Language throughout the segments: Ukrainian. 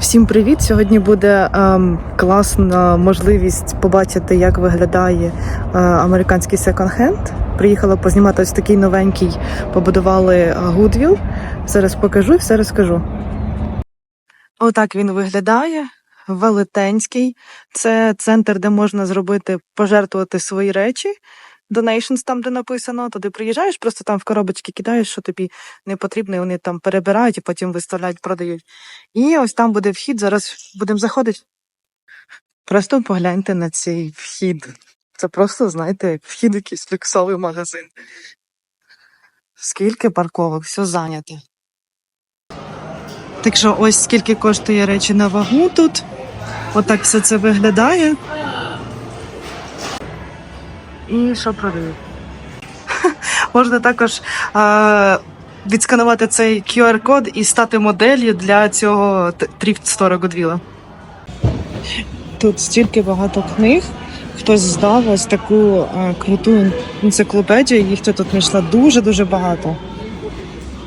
Всім привіт! Сьогодні буде ем, класна можливість побачити, як виглядає е, американський секонд-хенд. Приїхала познімати ось такий новенький, побудували Гудвіл. Зараз покажу і все розкажу. Отак він виглядає. Велетенський. Це центр, де можна зробити, пожертвувати свої речі. Donations, там, де написано, туди приїжджаєш, просто там в коробочки кидаєш, що тобі не потрібно, і вони там перебирають і потім виставляють, продають. І ось там буде вхід. Зараз будемо заходити. Просто погляньте на цей вхід. Це просто, знаєте, вхід якийсь люксовий магазин. Скільки парковок, все зайняте. Так що ось скільки коштує речі на вагу тут. Отак все це виглядає. І що продають? Можна також а, відсканувати цей QR-код і стати моделлю для цього тріфт стора Годвіла. Тут стільки багато книг. Хтось здав ось таку а, круту енциклопедію. Їх тут знайшла дуже-дуже багато.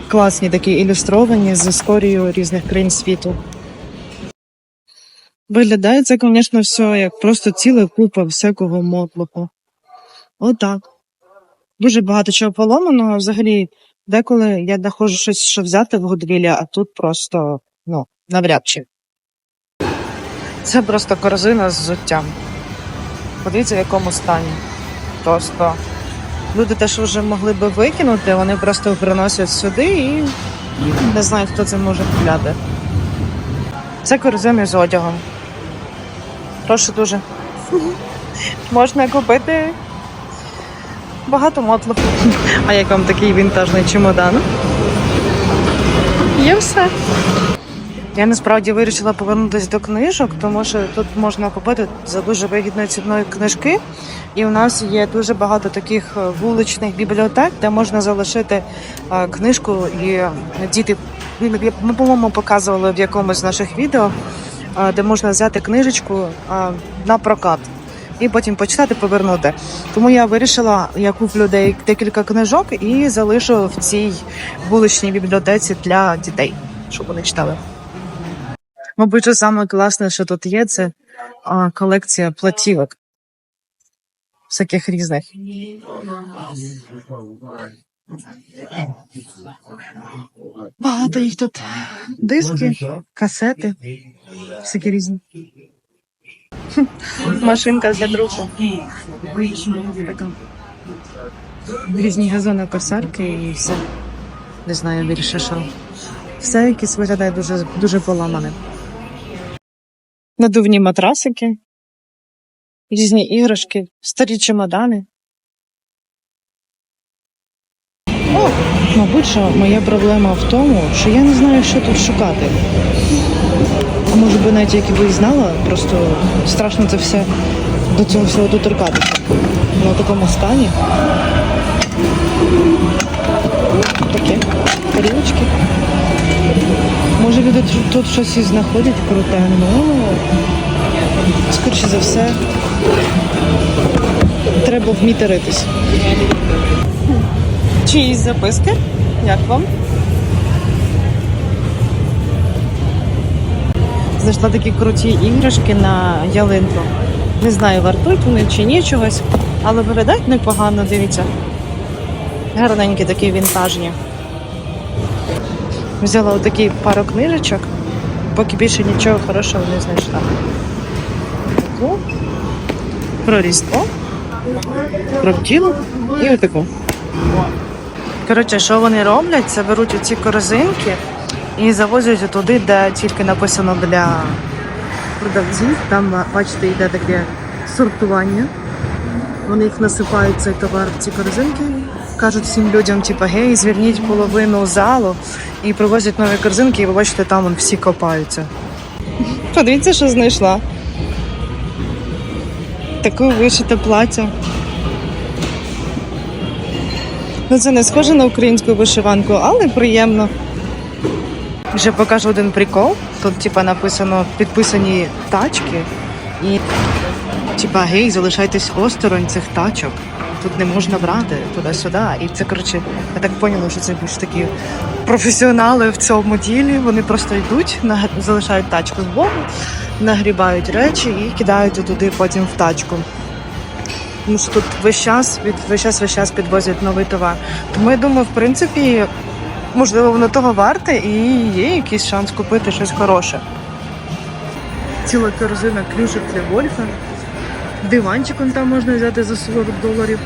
Класні такі ілюстровані з історією різних країн світу. Виглядає це, звісно, все як просто ціла купа всякого мотлуху. Отак. Дуже багато чого поломаного. Взагалі, деколи я знаходжу щось, що взяти в Гудвілі, а тут просто, ну, навряд чи. Це просто корзина з взуттям. Подивіться, в якому стані. Просто люди те, що вже могли би викинути, вони просто приносять сюди і не знаю, хто це може купляти. Це корзини з одягом. Прошу дуже. Можна купити багато мотлуху. А як вам такий вінтажний чемодан? Є все. Я насправді вирішила повернутися до книжок, тому що тут можна купити за дуже вигідною ціною книжки. І у нас є дуже багато таких е, вуличних бібліотек, де можна залишити е, книжку і діти. Ми, ми, по-моєму, показували в якомусь з наших відео, е, де можна взяти книжечку на прокат і потім почитати, повернути. Тому я вирішила, я куплю декілька книжок і залишу в цій вуличній бібліотеці для дітей, щоб вони читали. Мабуть, що саме класне, що тут є, це колекція платівок. Всяких різних. Багато їх тут. Диски, касети, всякі різні. Машинка для друку. Така. Різні газонокосарки і все. Не знаю більше що. Все якесь виглядає дуже, дуже поламане. Надувні матрасики, різні іграшки, старі чемодани. О, мабуть, що моя проблема в тому, що я не знаю, що тут шукати. Може би навіть якби і знала, просто страшно це все до цього всього доторкатися. На такому стані. Таке. Тарілочки. Може люди тут- щось і знаходять круте, ну скоріше за все треба вміти ритись. Чиїсь записки? Як вам? Знайшла такі круті іграшки на ялинку. Не знаю, вартують вони чи ні чогось, але виглядають непогано, дивіться. Гарненькі такі вінтажні. Взяла отакі пару книжечок, поки більше нічого хорошого не знайшла. Таку. Про Різдво, про бджілу і отаку. Коротше, що вони роблять? Це беруть оці корзинки і завозять туди, де тільки написано для продавців. Там, бачите, йде таке сортування. Вони їх насипають цей товар в ці корзинки. Кажуть всім людям, типу, гей, зверніть половину залу і привозять нові корзинки, і ви бачите, там вон всі копаються. Подивіться, що знайшла. Таке вишите плаття. Ну, це не схоже на українську вишиванку, але приємно. Вже покажу один прикол. Тут, типа, написано підписані тачки. І типа, гей, залишайтесь осторонь цих тачок. Тут не можна брати туди-сюди. І це, коротше, я так поняла, що це більш такі професіонали в цьому ділі. Вони просто йдуть, залишають тачку збоку, нагрібають речі і кидають туди потім в тачку. Тому що тут весь час, весь час, весь час підвозять новий товар. Тому я думаю, в принципі, можливо, воно того варте і є якийсь шанс купити щось хороше. Ціла корзина клюшок для гольфа. Диванчик он там можна взяти за 40 доларів.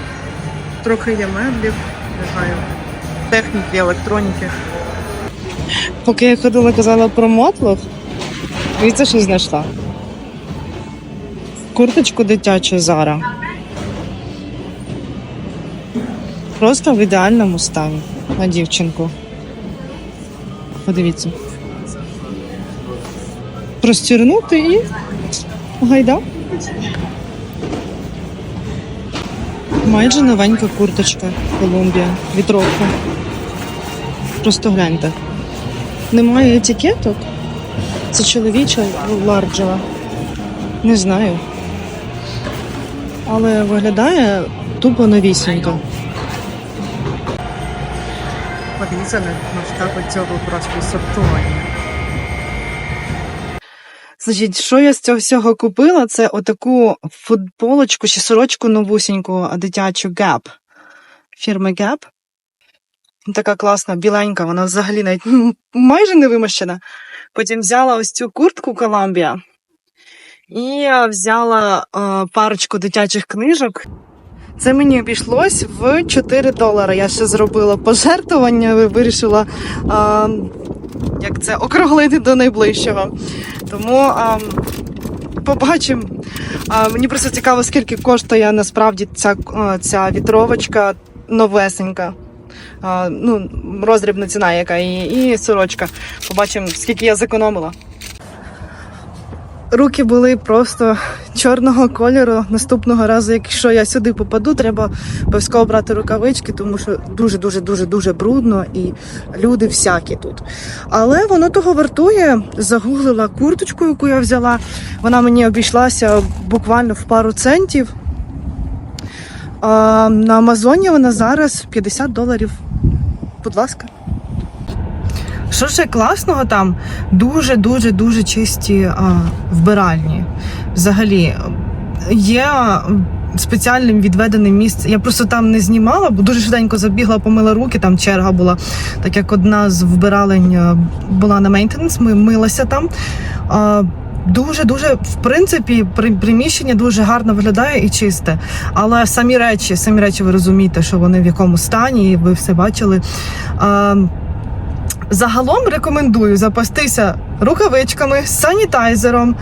Трохи є меблів, не знаю, техніки, електроніки. Поки я ходила, казала про мотлох, дивіться, що знайшла. Курточку дитячу Зара. Просто в ідеальному стані на дівчинку. Подивіться. Простірнути і гайда. Майже новенька курточка Колумбія. Вітровка. Просто гляньте. Немає етикеток. Це чоловіча ларджева. Не знаю. Але виглядає тупо новісінько. Подивіться масштаби цього просто сортування. Значить, що я з цього всього купила? Це отаку футболочку чи сорочку новусіньку дитячу Gap. Фірми Gap. Така класна, біленька, вона взагалі навіть майже не вимощена. Потім взяла ось цю куртку Columbia і взяла парочку дитячих книжок. Це мені обійшлось в 4 долари. Я ще зробила пожертвування, вирішила е, як це округлити до найближчого. Тому а, побачимо. А, мені просто цікаво, скільки коштує насправді ця, ця вітровочка новесенька. А, ну, роздрібна ціна, яка і, і сорочка. Побачимо, скільки я зекономила. Руки були просто чорного кольору. Наступного разу, якщо я сюди попаду, треба обов'язково брати рукавички, тому що дуже дуже дуже дуже брудно і люди всякі тут. Але воно того вартує. Загуглила курточку, яку я взяла. Вона мені обійшлася буквально в пару центів. А на Амазоні вона зараз 50 доларів. Будь ласка. Що ще класного там? Дуже дуже чисті а, вбиральні. Взагалі є спеціальним відведеним місце. Я просто там не знімала, бо дуже швиденько забігла, помила руки, там черга була. Так як одна з вбиралень була на мейнтенанс, ми милася там. А, Дуже дуже в принципі при- приміщення дуже гарно виглядає і чисте. Але самі речі, самі речі, ви розумієте, що вони в якому стані, і ви все бачили. Загалом рекомендую запастися рукавичками, санітайзером,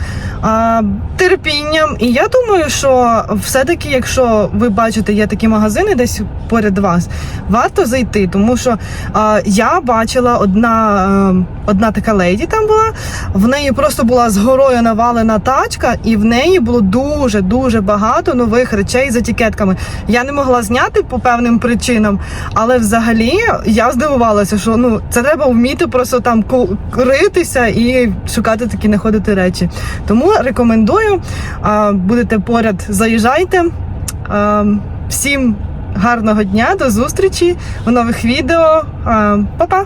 терпінням. І я думаю, що все-таки, якщо ви бачите, є такі магазини десь поряд вас, варто зайти, тому що я бачила одна, одна така леді там була. В неї просто була згорою навалена тачка, і в неї було дуже дуже багато нових речей з етикетками. Я не могла зняти по певним причинам, але взагалі я здивувалася, що ну це треба вміти просто там ритися і шукати такі знаходити речі. Тому рекомендую. Будете поряд, заїжджайте. Всім гарного дня, до зустрічі в нових відео. Па-па!